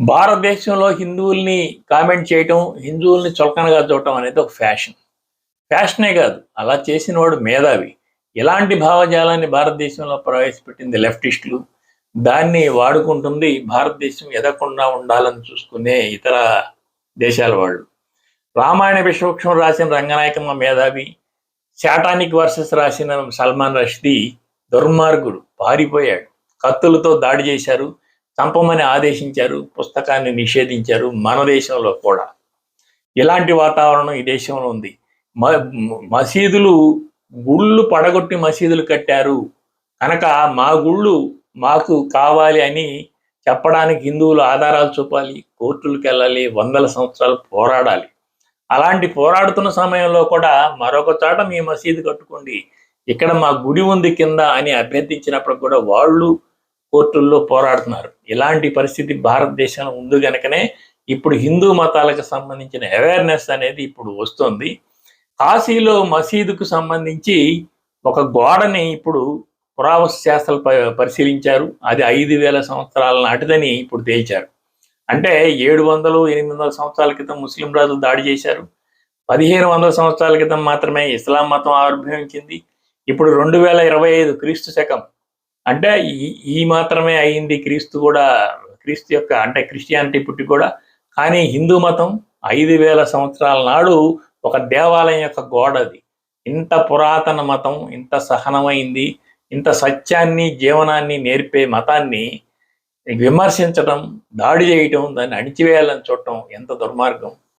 భారతదేశంలో హిందువుల్ని కామెంట్ చేయటం హిందువుల్ని చులకనగా చూడటం అనేది ఒక ఫ్యాషన్. ఫ్యాషనే కాదు అలా చేసిన వాడు మేధావి. ఇలాంటి భావజాలాన్ని భారతదేశంలో ప్రవేశపెట్టింది లెఫ్టిస్టులు? దాన్ని వాడుకుంటుంది భారతదేశం ఎదగకుండా ఉండాలని చూసుకునే ఇతర దేశాల వాళ్ళు. రామాయణ విశ్వక్షం రాసిన రంగనాయకమ్మ మేధావి శాటానిక్ వర్సెస్ రాసిన సల్మాన్ రష్దీ దుర్మార్గుడు పారిపోయాడు. కత్తులతో దాడి చేశారు. చంపమని ఆదేశించారు పుస్తకాన్ని నిషేధించారు మన దేశంలో కూడా. ఇలాంటి వాతావరణం ఈ దేశంలో ఉంది. మ- మసీదులు గుళ్ళు పడగొట్టి మసీదులు కట్టారు. కనుక మా గుళ్ళు మాకు కావాలి అని చెప్పడానికి హిందువులు ఆధారాలు చూపాలి కోర్టులకు వెళ్ళాలి వందల సంవత్సరాలు పోరాడాలి. అలాంటి పోరాడుతున్న సమయంలో కూడా మరొక చోట మీ మసీదు కట్టుకోండి. ఇక్కడ మా గుడి ఉంది కింద అని అభ్యర్థించినప్పుడు కూడా వాళ్ళు కోర్టుల్లో పోరాడుతున్నారు. ఇలాంటి పరిస్థితి భారతదేశంలో ఉంది గనకనే ఇప్పుడు హిందూ మతాలకు సంబంధించిన అవేర్నెస్ అనేది ఇప్పుడు వస్తుంది. కాశీలో మసీదుకు సంబంధించి ఒక గోడని ఇప్పుడు పురావస్తు శాస్త్రాలు ప- పరిశీలించారు. అది ఐదు వేల సంవత్సరాల నాటిదని ఇప్పుడు తేల్చారు. అంటే ఏడు వందలు ఎనిమిది వందల సంవత్సరాల క్రితం ముస్లిం రాజులు దాడి చేశారు. పదిహేను వందల సంవత్సరాల క్రితం మాత్రమే ఇస్లాం మతం ఆవిర్భవించింది. ఇప్పుడు రెండు వేల ఇరవై ఐదు క్రీస్తు శకం అంటే ఈ మాత్రమే అయింది క్రీస్తు కూడా క్రీస్తు యొక్క అంటే క్రిస్టియానిటీ పుట్టి కూడా. కానీ హిందూ మతం ఐదు వేల సంవత్సరాల నాడు ఒక దేవాలయం యొక్క గోడ అది ఇంత పురాతన మతం ఇంత సహనమైంది ఇంత సత్యాన్ని జీవనాన్ని నేర్పే మతాన్ని విమర్శించడం దాడి చేయటం దాన్ని అణిచివేయాలని చూడటం ఎంత దుర్మార్గం.